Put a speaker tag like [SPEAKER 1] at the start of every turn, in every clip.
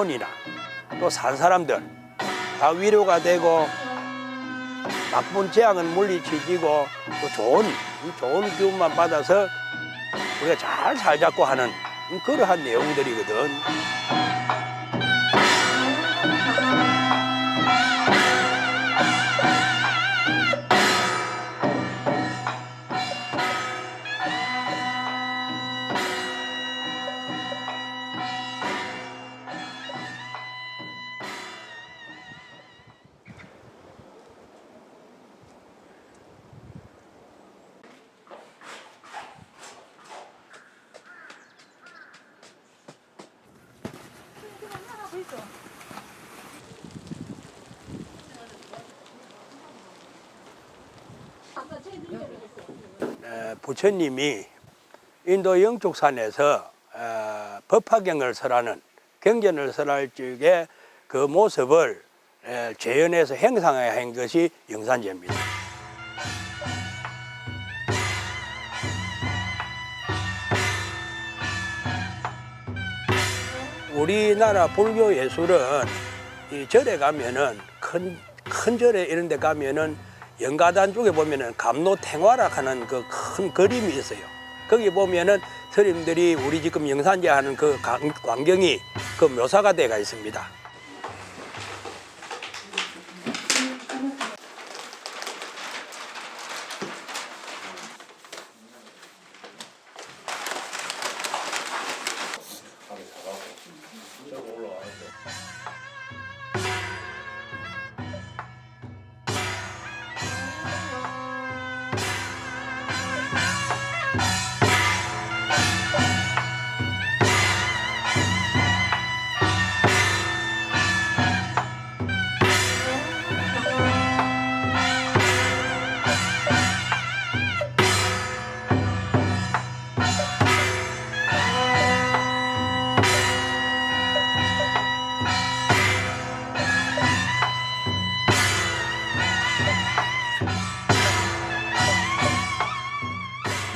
[SPEAKER 1] 어머니나 또 산 사람들 다 위로가 되고 나쁜 재앙은 물리치지고 또 좋은 좋은 기운만 받아서 우리가 잘 살자고 하는 그러한 내용들이거든. 부처님이 인도 영축산에서 어, 법화경을 설하는 경전을 설할 적에 그 모습을 에, 재현해서 행상한 것이 영산제입니다. 우리나라 불교 예술은 이 절에 가면은 큰, 큰 절에 이런 데 가면은 연가단 쪽에 보면은 감로탱화락 하는 그 큰 그림이 있어요. 거기 보면은 스님들이 우리 지금 영산제 하는 그 강- 광경이 그 묘사가 돼가 있습니다.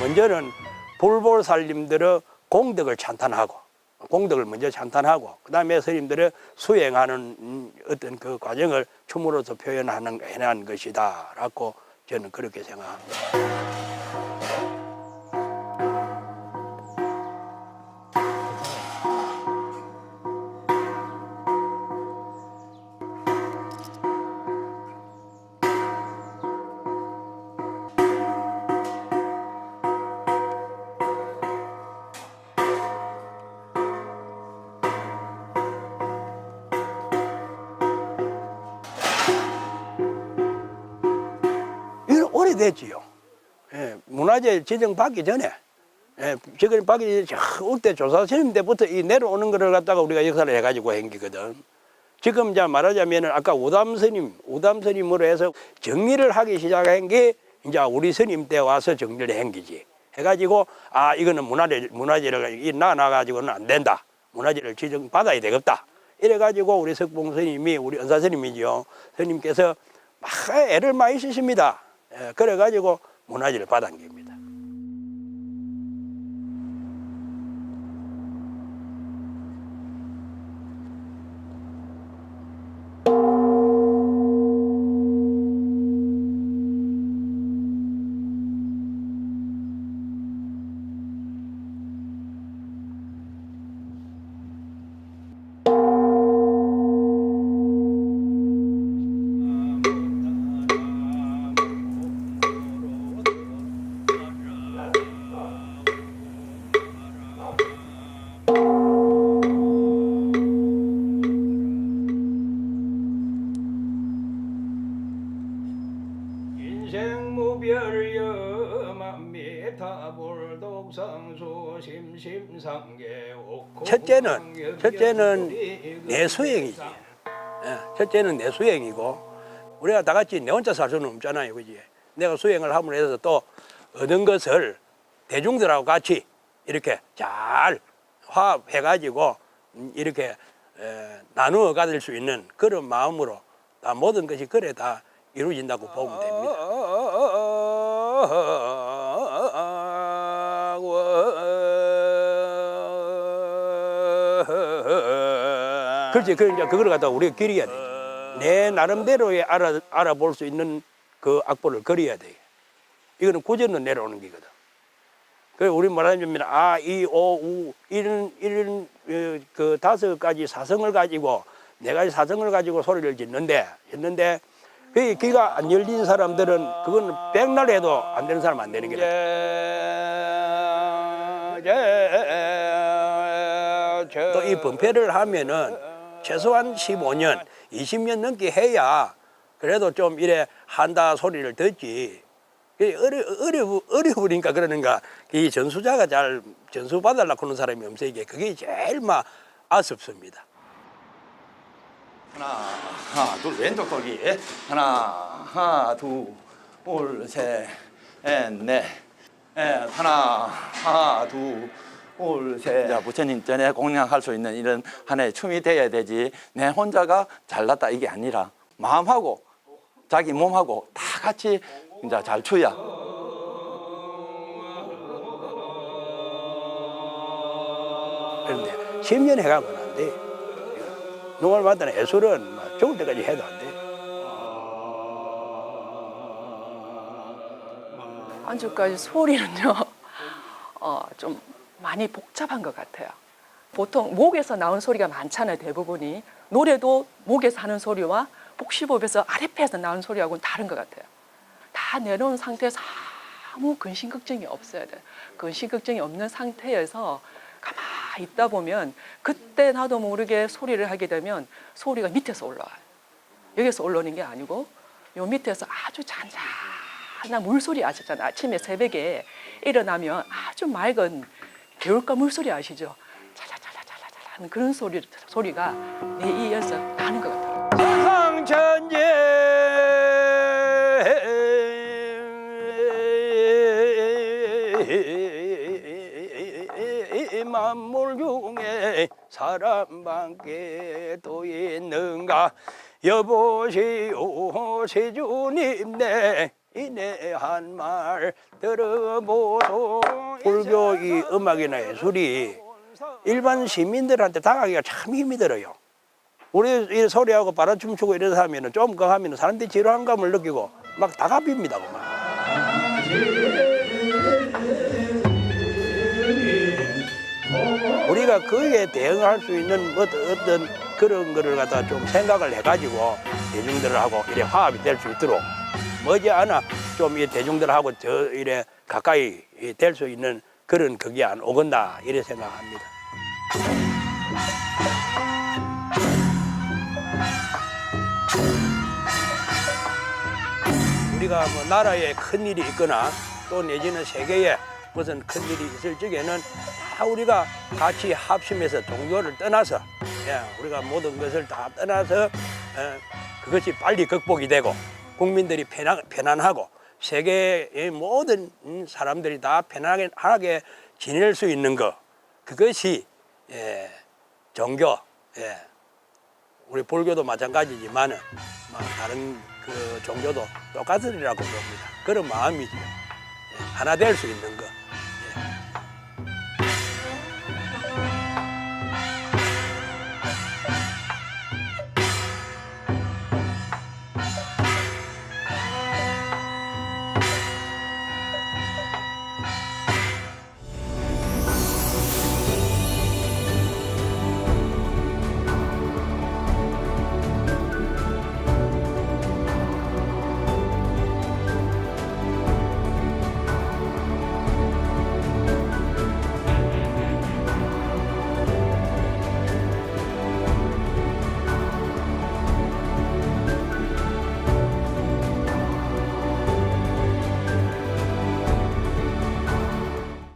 [SPEAKER 1] 먼저는 불볼 살림들의 공덕을 찬탄하고 공덕을 먼저 찬탄하고 그다음에 스님들의 수행하는 음, 어떤 그 과정을 춤으로서 표현하는 해난 것이다라고 저는 그렇게 생각합니다. 오래됐지요. 예, 문화재 지정 받기 전에, 예, 지금 받기 전에 저 울대 조사스님 때부터 이 내려오는 거를 갖다가 우리가 역사를 해가지고 행기거든. 지금 이제 말하자면은 아까 우담 스님, 우담 스님으로 해서 정리를 하기 시작한 게 이제 우리 스님 때 와서 정리를 한 기지. 해가지고 아 이거는 문화재 문화재를 이 나눠가지고는 안 된다. 문화재를 지정 받아야 되겠다. 이래가지고 우리 석봉 스님이 우리 은사 스님이죠. 스님께서 막 애를 많이 쓰십니다. 예, 그래가지고 문화재를 받은 겁니다. 첫째는 첫째는 내 수행이지. 예, 첫째는 내 수행이고 우리가 다 같이 내 혼자 살 수는 없잖아요, 그지? 내가 수행을 함으로 해서 또 얻은 것을 대중들하고 같이 이렇게 잘 화합해가지고 음, 이렇게 에, 나누어 가질 수 있는 그런 마음으로 다 모든 것이 그래 다 이루어진다고 보면 됩니다. 그렇지. 그 이제 그걸 갖다가 우리가 기려야 돼. 내 나름대로의 알아 알아볼 수 있는 그 악보를 그려야 돼. 이거는 고전으로 내려오는 기거든. 그 우리 말하자면 아, 이, 오, 우 이런 이런 어, 그 다섯 가지 사성을 가지고 네 가지 사성을 가지고 소리를 짓는데 짓는데 그 귀가 안 열린 사람들은 그건 백날 해도 안 되는 사람 안 되는 거다. 또이 분패를 하면은 최소한 15년, 20년 넘게 해야 그래도 좀 이래 한다 소리를 듣지. 어려, 어려, 어려우니까 그러는가. 이 전수자가 잘 전수 받으려고 하는 사람이 이게 그게 제일 막 아쉽습니다.
[SPEAKER 2] 하나, 하나, 둘, 왼쪽 돌기. 하나, 하나, 둘, 둘, 셋, 넷, 하나, 하나, 둘, 둘, 셋. 자, 부처님 전에 공양할 수 있는 이런 하나의 춤이 돼야 되지. 내 혼자가 잘났다 이게 아니라 마음하고 자기 몸하고 다 같이 이제 잘 추야.
[SPEAKER 1] 그런데 10년 해가면 안 돼. 농활마다는 예술은 막 죽을 때까지 해도 안 돼.
[SPEAKER 3] 안주까지 소리는요, 어, 좀 많이 복잡한 것 같아요. 보통 목에서 나온 소리가 많잖아요, 대부분이. 노래도 목에서 하는 소리와 복시법에서 아랫배에서 나온 소리하고는 다른 것 같아요. 다 내려온 상태에서 아무 근심 걱정이 없어야 돼요. 근심 걱정이 없는 상태에서 가만히 있다 보면 그때 나도 모르게 소리를 하게 되면 소리가 밑에서 올라와요. 여기서 올라오는 게 아니고 요 밑에서 아주 잔잔한 물소리 아시잖아요. 아침에 새벽에 일어나면 아주 맑은 개울가 물소리 아시죠? 찰랄찰랄찰랄 그런 소리, 소리가 내 이에서 나는 것 같아요.
[SPEAKER 1] 세상천재 만물 중에 사람밖에 또 있는가 여보시오 세주님 내 이내 한 말 들어보소 불교 이 음악이나 예술이 일반 시민들한테 다가기가 참 힘이 들어요. 우리 이 소리하고 바라춤 추고 이래서 하면은 좀 그거 하면은 사람들이 지루한 감을 느끼고 막 다갑입니다 그만. 우리가 거기에 대응할 수 있는 어떤, 어떤 그런 거를 갖다 좀 생각을 해가지고 대중들하고 이래 화합이 될 수 있도록 머지않아 좀 이 대중들하고 저 이래 가까이 될 수 있는 그런 그게 안 오겠나 이래 생각합니다. 우리가 뭐 나라에 큰 일이 있거나 또 내지는 세계에 무슨 큰 일이 있을 적에는 다 우리가 같이 합심해서 종교를 떠나서 예, 우리가 모든 것을 다 떠나서 예, 그것이 빨리 극복이 되고 국민들이 편안, 편안하고 세계의 모든 음, 사람들이 다 편하게 하게 지낼 수 있는 것 그것이 예, 종교 예, 우리 불교도 마찬가지지만은 뭐 다른 그 종교도 똑같으리라고 봅니다. 그런 마음이죠. 예, 하나 될 수 있는 것.